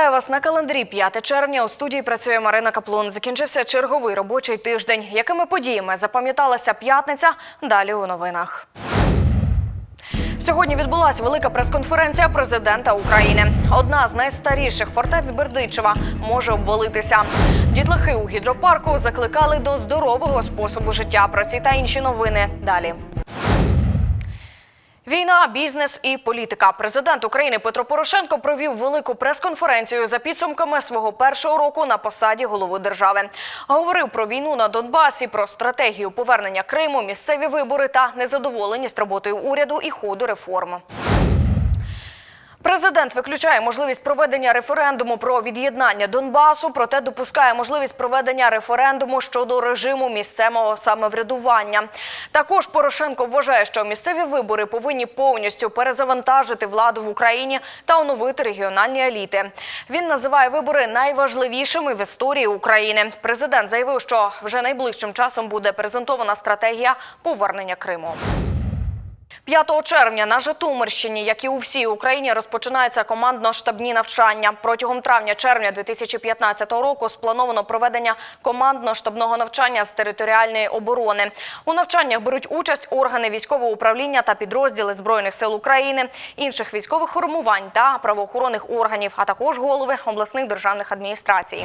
Вітаю вас на календарі 5 червня. У студії працює Марина Каплун. Закінчився черговий робочий тиждень. Якими подіями запам'яталася п'ятниця? Далі у новинах. Сьогодні відбулася велика прес-конференція президента України. Одна з найстаріших фортець Бердичева може обвалитися. Дітлахи у гідропарку закликали до здорового способу життя. Про ці та інші новини далі. Війна, бізнес і політика. Президент України Петро Порошенко провів велику прес-конференцію за підсумками свого першого року на посаді голови держави. Говорив про війну на Донбасі, про стратегію повернення Криму, місцеві вибори та незадоволеність роботою уряду і ходу реформ. Президент виключає можливість проведення референдуму про від'єднання Донбасу, проте допускає можливість проведення референдуму щодо режиму місцевого самоврядування. Також Порошенко вважає, що місцеві вибори повинні повністю перезавантажити владу в Україні та оновити регіональні еліти. Він називає вибори найважливішими в історії України. Президент заявив, що вже найближчим часом буде презентована стратегія повернення Криму. 5 червня на Житомирщині, як і у всій Україні, розпочинаються командно-штабні навчання. Протягом травня-червня 2015 року сплановано проведення командно-штабного навчання з територіальної оборони. У навчаннях беруть участь органи військового управління та підрозділи збройних сил України, інших військових формувань та правоохоронних органів, а також голови обласних державних адміністрацій.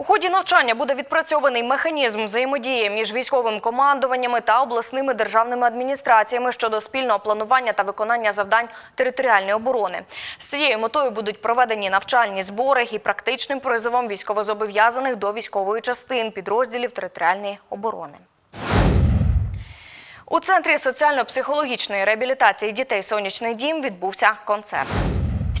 У ході навчання буде відпрацьований механізм взаємодії між військовим командуваннями та обласними державними адміністраціями щодо спільного планування та виконання завдань територіальної оборони. З цією метою будуть проведені навчальні збори і практичним призовом військовозобов'язаних до військової частин підрозділів територіальної оборони. У центрі соціально-психологічної реабілітації дітей Сонячний дім відбувся концерт.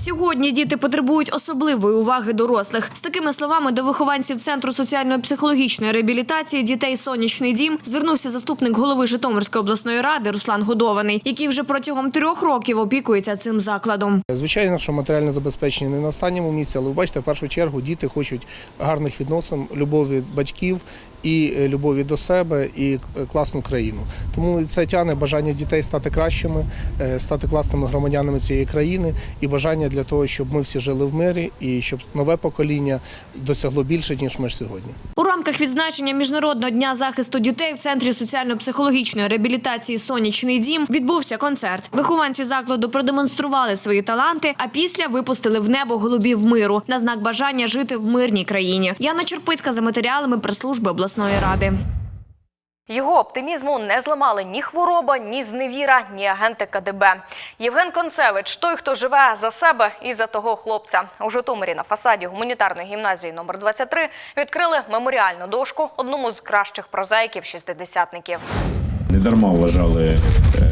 Сьогодні діти потребують особливої уваги дорослих. З такими словами до вихованців центру соціально-психологічної реабілітації дітей Сонячний дім звернувся заступник голови Житомирської обласної ради Руслан Годований, який вже протягом трьох років опікується цим закладом. Звичайно, що матеріальне забезпечення не на останньому місці, але ви бачите, в першу чергу діти хочуть гарних відносин, любові батьків і е, любові до себе, і е, класну країну. Тому це тягне бажання дітей стати кращими, е, стати класними громадянами цієї країни і бажання для того, щоб ми всі жили в мирі і щоб нове покоління досягло більше, ніж ми сьогодні. У рамках відзначення міжнародного дня захисту дітей в центрі соціально-психологічної реабілітації Сонячний дім відбувся концерт. Вихованці закладу продемонстрували свої таланти, а після випустили в небо голубів миру на знак бажання жити в мирній країні. Яна Черпицька за матеріалами прес-служби обласної ради. Його оптимізму не зламали ні хвороба, ні зневіра, ні агенти КДБ. Євген Концевич той, хто живе за себе і за того хлопця. У Житомирі на фасаді гуманітарної гімназії номер 23 відкрили меморіальну дошку одному з кращих прозаїків шістдесятників. Недарма вважали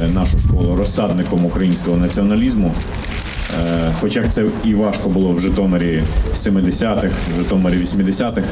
е, нашу школу розсадником українського націоналізму. Е, Хоча це і важко було в Житомирі 70-х, в Житомирі 80-х,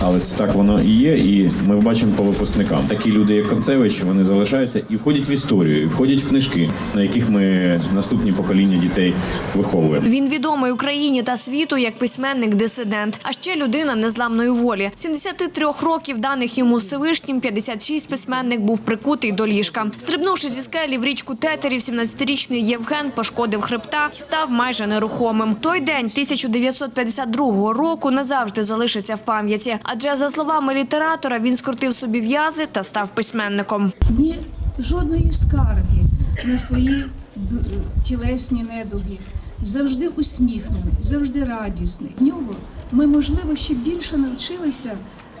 але це так воно і є. І ми бачимо по випускникам. Такі люди, як Концевич, вони залишаються і входять в історію, і входять в книжки, на яких ми наступні покоління дітей виховуємо. Він відомий Україні та світу як письменник-дисидент, а ще людина незламної волі. 73 років даних йому Всевишнім, 56 письменник був прикутий до ліжка. Стрибнувши зі скелі в річку Тетерів, 17-річний Євген пошкодив хребта і став майже нерухомим. Той день 1952 року назавжди залишиться в пам'яті. Адже за словами літератора він скрутив собі в'язи та став письменником. ні жодної скарги на свої тілесні недуги. Завжди усміхнений, завжди радісний. В нього ми, можливо, ще більше навчилися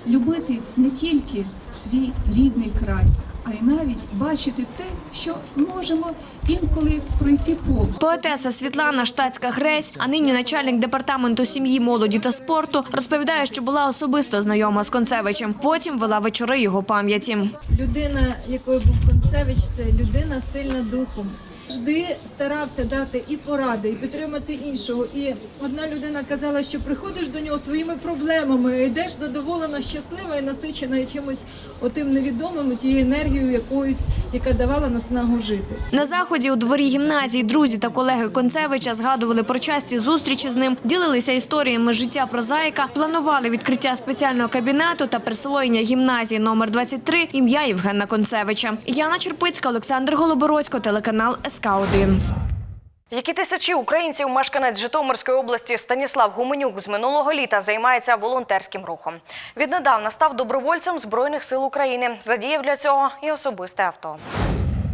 любити не тільки свій рідний край, а й навіть бачити те, що можемо інколи пройти повз. Поетеса Світлана Штацька Гресь, а нині начальник департаменту сім'ї, молоді та спорту, розповідає, що була особисто знайома з Концевичем. Потім вела вечори його пам'яті. людина, якою був Концевич, це людина сильна духом. Завжди старався дати і поради, і підтримати іншого. І одна людина казала, що приходиш до нього своїми проблемами, йдеш задоволена, щаслива і насичена чимось отим невідомим, тією енергією якоюсь, яка давала наснагу жити. На заході у дворі гімназії друзі та колеги Концевича згадували про часті зустрічі з ним, ділилися історіями життя прозаїка, планували відкриття спеціального кабінету та присвоєння гімназії номер 23 ім'я Євгена Концевича. Яна Черпицька, Олександр Голобородько, телеканал СК 1 Як тисячі українців, мешканець Житомирської області Станіслав Гуменюк з минулого літа займається волонтерським рухом. Віднедавна став добровольцем Збройних сил України. Задіяв для цього і особисте авто.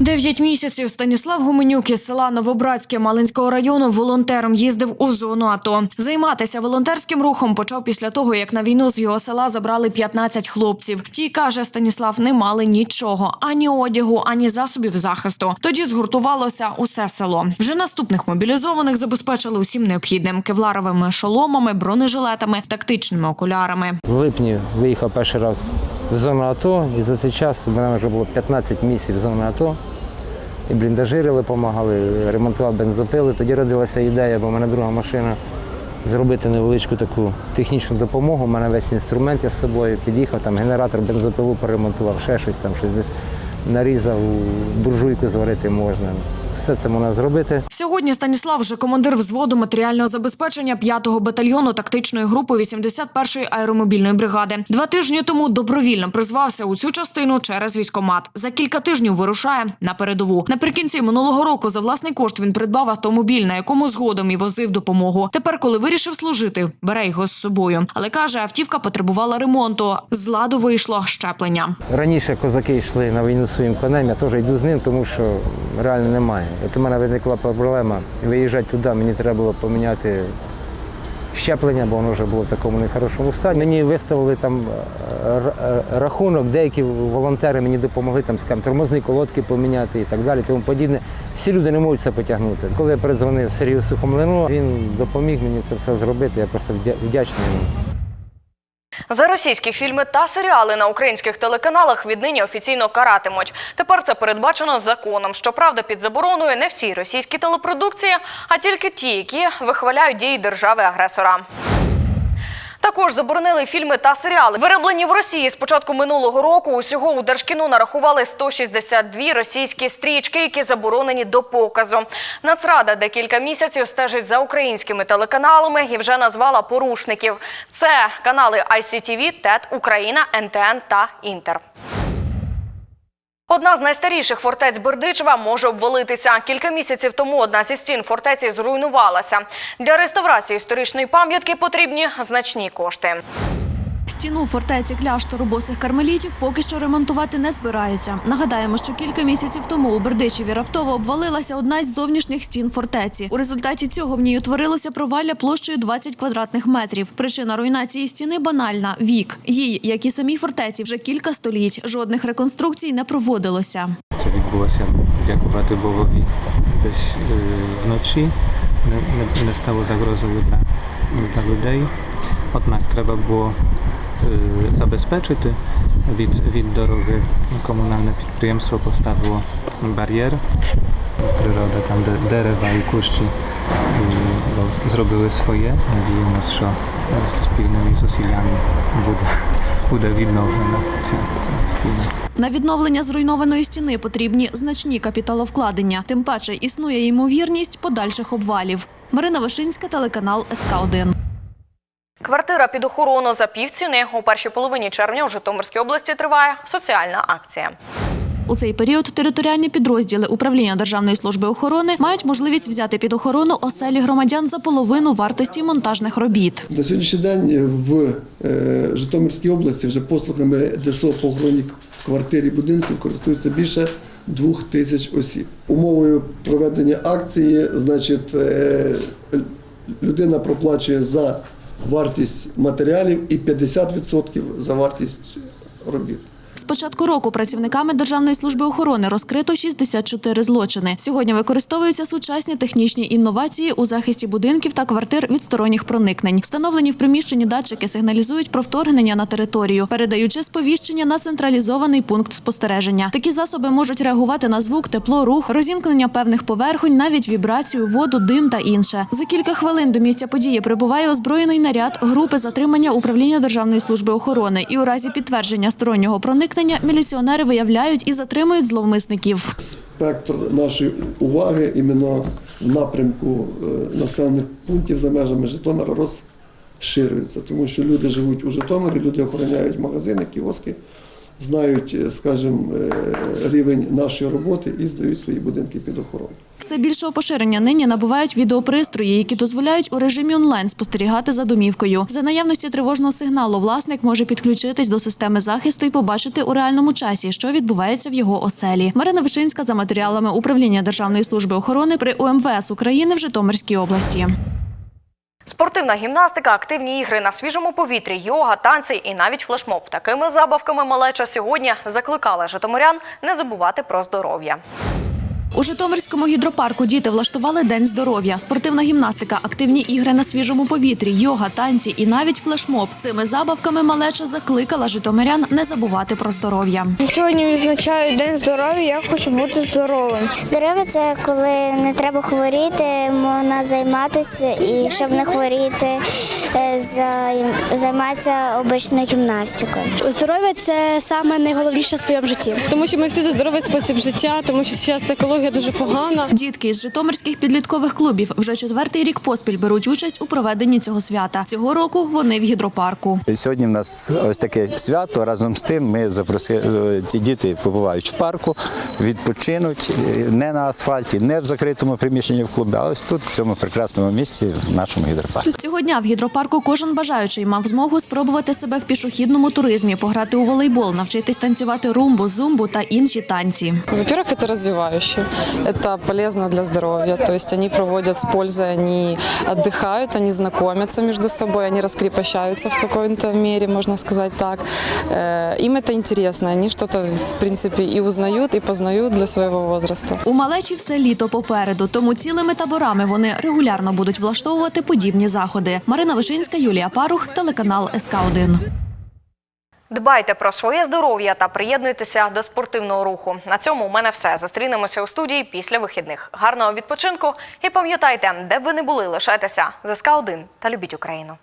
Дев'ять місяців Станіслав Гуменюк із села Новобратське Малинського району волонтером їздив у зону АТО. Займатися волонтерським рухом почав після того, як на війну з його села забрали 15 хлопців. Ті каже Станіслав, не мали нічого ані одягу, ані засобів захисту. Тоді згуртувалося усе село. Вже наступних мобілізованих забезпечили усім необхідним кевларовими шоломами, бронежилетами, тактичними окулярами. В липні виїхав перший раз в зону АТО, і за цей час у мене вже було 15 місяців зони АТО. І бліндажирили, допомагали, ремонтував бензопили. Тоді родилася ідея, бо в мене друга машина зробити невеличку таку технічну допомогу. У мене весь інструмент я з собою під'їхав, там генератор, бензопилу поремонтував, ще щось там, щось десь нарізав, буржуйку зварити можна. Все це можна зробити. Сьогодні Станіслав вже командир взводу матеріального забезпечення 5-го батальйону тактичної групи 81-ї аеромобільної бригади. Два тижні тому добровільно призвався у цю частину через військомат. За кілька тижнів вирушає на передову. Наприкінці минулого року за власний кошт він придбав автомобіль, на якому згодом і возив допомогу. Тепер, коли вирішив служити, бере його з собою. Але каже, автівка потребувала ремонту. З ладу вийшло щеплення. Раніше козаки йшли на війну своїм конем, я теж йду з ним, тому що реально немає. От у мене виникла проблема виїжджати туди, мені треба було поміняти щеплення, бо воно вже було в такому нехорошому стані. Мені виставили там е, е, рахунок, деякі волонтери мені допомогли там, скажімо, тормозні колодки поміняти і так далі, тому подібне. Всі люди не можуть це потягнути. Коли я передзвонив Сергію Сухомлину, він допоміг мені це все зробити. Я просто вдячний йому. За російські фільми та серіали на українських телеканалах віднині офіційно каратимуть. Тепер це передбачено законом. Щоправда, під забороною не всі російські телепродукції, а тільки ті, які вихваляють дії держави-агресора. Також заборонили фільми та серіали. Вироблені в Росії з початку минулого року. Усього у Держкіно нарахували 162 російські стрічки, які заборонені до показу. Нацрада декілька місяців стежить за українськими телеканалами і вже назвала порушників. Це канали ICTV, ТЕТ, Україна, НТН та Інтер. Одна з найстаріших фортець Бердичева може обвалитися. Кілька місяців тому одна зі стін фортеці зруйнувалася. Для реставрації історичної пам'ятки потрібні значні кошти. Стіну фортеці кляштору босих кармелітів поки що ремонтувати не збираються. Нагадаємо, що кілька місяців тому у Бердичеві раптово обвалилася одна з зовнішніх стін фортеці. У результаті цього в ній утворилося провалля площею 20 квадратних метрів. Причина руйнації стіни банальна вік. Їй, як і самій фортеці, вже кілька століть. Жодних реконструкцій не проводилося. Це відбулося дякувати Богові десь е, вночі. Не, стало загрозою для людей. Однак треба було забезпечити від, від дороги. Комунальне підприємство поставило бар'єр. Природа там, де дерева і кущі ну, зробили своє. Надіємося, що спільними зусиллями буде, буде відновлена ця стіна. На відновлення зруйнованої стіни потрібні значні капіталовкладення. Тим паче існує ймовірність подальших обвалів. Марина Вишинська, телеканал СК 1 Квартира під охорону за півціни. У першій половині червня у Житомирській області триває соціальна акція. У цей період територіальні підрозділи управління Державної служби охорони мають можливість взяти під охорону оселі громадян за половину вартості монтажних робіт. На сьогоднішній день в е, Житомирській області вже послугами ДСО по охороні квартир і будинків користуються більше двох тисяч осіб. Умовою проведення акції, значить, е, людина проплачує за вартість матеріалів і 50% за вартість робіт. З початку року працівниками Державної служби охорони розкрито 64 злочини. Сьогодні використовуються сучасні технічні інновації у захисті будинків та квартир від сторонніх проникнень. Встановлені в приміщенні датчики сигналізують про вторгнення на територію, передаючи сповіщення на централізований пункт спостереження. Такі засоби можуть реагувати на звук, тепло, рух, розімкнення певних поверхонь, навіть вібрацію, воду, дим та інше. За кілька хвилин до місця події прибуває озброєний наряд групи затримання управління Державної служби охорони. І у разі підтвердження стороннього проникнення міліціонери виявляють і затримують зловмисників. Спектр нашої уваги іменно в напрямку е, населених пунктів за межами Житомира розширюється, тому що люди живуть у Житомирі, люди охороняють магазини, кіоски знають, е, скажімо, е, рівень нашої роботи і здають свої будинки під охорону. Все більшого поширення нині набувають відеопристрої, які дозволяють у режимі онлайн спостерігати за домівкою. За наявності тривожного сигналу власник може підключитись до системи захисту і побачити у реальному часі, що відбувається в його оселі. Марина Вишинська за матеріалами управління Державної служби охорони при УМВС України в Житомирській області. Спортивна гімнастика, активні ігри на свіжому повітрі, йога, танці і навіть флешмоб. Такими забавками малеча сьогодні закликала житомирян не забувати про здоров'я. У Житомирському гідропарку діти влаштували день здоров'я. Спортивна гімнастика, активні ігри на свіжому повітрі, йога, танці і навіть флешмоб. Цими забавками малеча закликала житомирян не забувати про здоров'я. Сьогодні відзначаю День здоров'я, я хочу бути здоровим. Здоров'я це коли не треба хворіти, можна займатися і щоб не хворіти, е, зай- займатися обичною гімнастикою. Здоров'я це саме найголовніше в своєму житті. Тому що ми всі за здоровий спосіб життя, тому що зараз екологія дуже погана. Дітки із житомирських підліткових клубів вже четвертий рік поспіль беруть участь у проведенні цього свята. Цього року вони в гідропарку. Сьогодні в нас ось таке свято. Разом з тим ми запросили ці діти побувають в парку, відпочинуть е, не на асфальті, не в закритому приміщенні в клубі, а ось тут, в цьому прекрасному місці, в нашому гідропарку. Цього дня в гідропарку кожен бажаючий мав змогу спробувати себе в пішохідному туризмі, пограти у волейбол, навчитись танцювати румбу, зумбу та інші танці. Во-первых, это развивающе, это полезно для здоровья. То есть они проводят с пользой, они отдыхают, они знакомятся между собой, они раскрепощаются в какой-то мере, можно сказать так. Э, Им это интересно, они что-то, в принципе, и узнают, и познают для своего возраста. У малечі все літо попереду, тому цілими таборами вони регулярно будуть влаштовувати подібні заходи. Марина Вишинська, Юлія Парух, телеканал СК 1 Дбайте про своє здоров'я та приєднуйтеся до спортивного руху. На цьому у мене все. Зустрінемося у студії після вихідних. Гарного відпочинку і пам'ятайте, де б ви не були, лишайтеся з СК 1 та любіть Україну.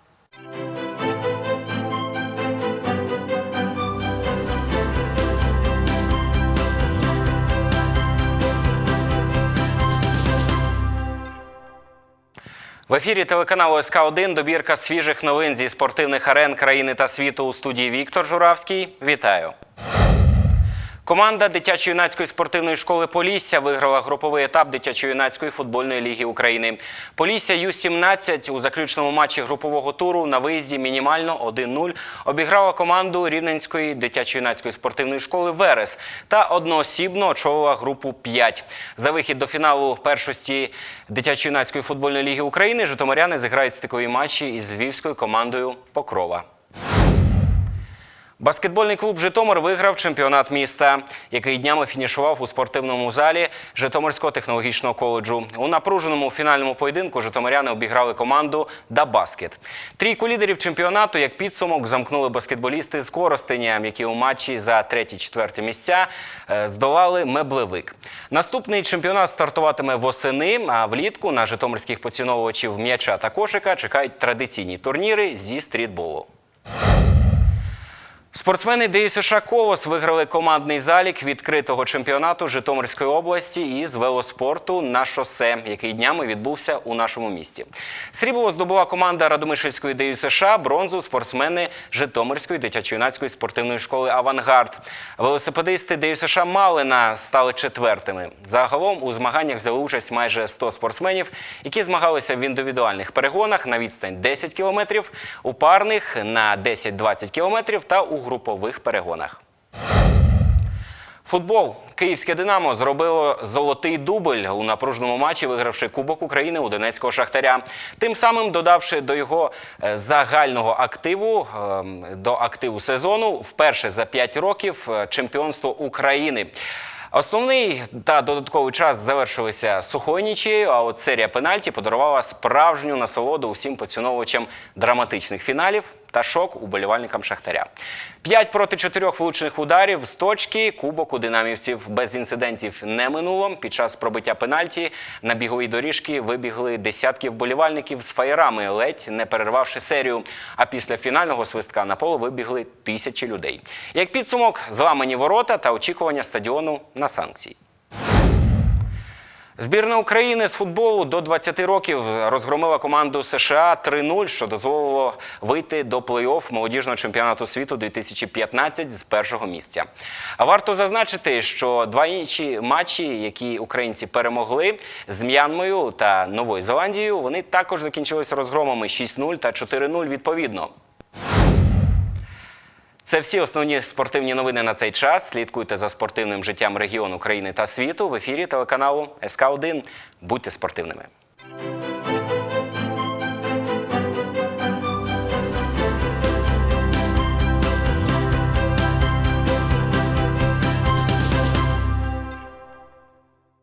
В ефірі телеканалу СК 1 добірка свіжих новин зі спортивних арен країни та світу у студії Віктор Журавський. Вітаю. Команда дитячо-юнацької спортивної школи Полісся виграла груповий етап дитячо-юнацької футбольної ліги України. Полісся Ю-17 у заключному матчі групового туру на виїзді мінімально 1-0 обіграла команду Рівненської дитячо-юнацької спортивної школи Верес та одноосібно очолила групу 5. За вихід до фіналу першості дитячо-юнацької футбольної ліги України житомиряни зіграють стикові матчі із львівською командою Покрова. Баскетбольний клуб Житомир виграв чемпіонат міста, який днями фінішував у спортивному залі Житомирського технологічного коледжу. У напруженому фінальному поєдинку житомиряни обіграли команду Дабаскет. Трійку лідерів чемпіонату як підсумок замкнули баскетболісти з Коростеня, які у матчі за треті-четверте місця е, здолали меблевик. Наступний чемпіонат стартуватиме восени, а влітку на житомирських поціновувачів м'яча та кошика чекають традиційні турніри зі стрітболу. Спортсмени ДЮСШ «Колос» виграли командний залік відкритого чемпіонату Житомирської області із велоспорту на шосе, який днями відбувся у нашому місті. Срібло здобула команда Радомишльської ДЮСШ, бронзу спортсмени Житомирської дитячо-юнацької спортивної школи «Авангард». Велосипедисти ДЮСШ Малина стали четвертими. Загалом у змаганнях взяли участь майже 100 спортсменів, які змагалися в індивідуальних перегонах на відстань 10 кілометрів, у парних на 10-20 кілометрів та у групових перегонах. Футбол. Київське Динамо зробило золотий дубль у напруженому матчі, вигравши Кубок України у Донецького Шахтаря. Тим самим додавши до його е, загального активу, ем, до активу сезону, вперше за 5 років е, чемпіонство України. Основний та додатковий час завершилися сухою нічією, а от серія пенальті подарувала справжню насолоду усім поціновувачам драматичних фіналів та шок уболівальникам Шахтаря. П'ять проти чотирьох влучних ударів з точки кубок у динамівців без інцидентів не минуло. Під час пробиття пенальті на біговій доріжки вибігли десятки вболівальників з фаєрами, ледь не перервавши серію. А після фінального свистка на поле вибігли тисячі людей. Як підсумок, зламані ворота та очікування стадіону на санкції. Збірна України з футболу до 20 років розгромила команду США 3-0, що дозволило вийти до плей-офф молодіжного чемпіонату світу 2015 з першого місця. А варто зазначити, що два інші матчі, які українці перемогли з М'янмою та Новою Зеландією, вони також закінчилися розгромами 6-0 та 4-0 відповідно. Це всі основні спортивні новини на цей час. Слідкуйте за спортивним життям регіону, країни та світу в ефірі телеканалу СК 1 Будьте спортивними.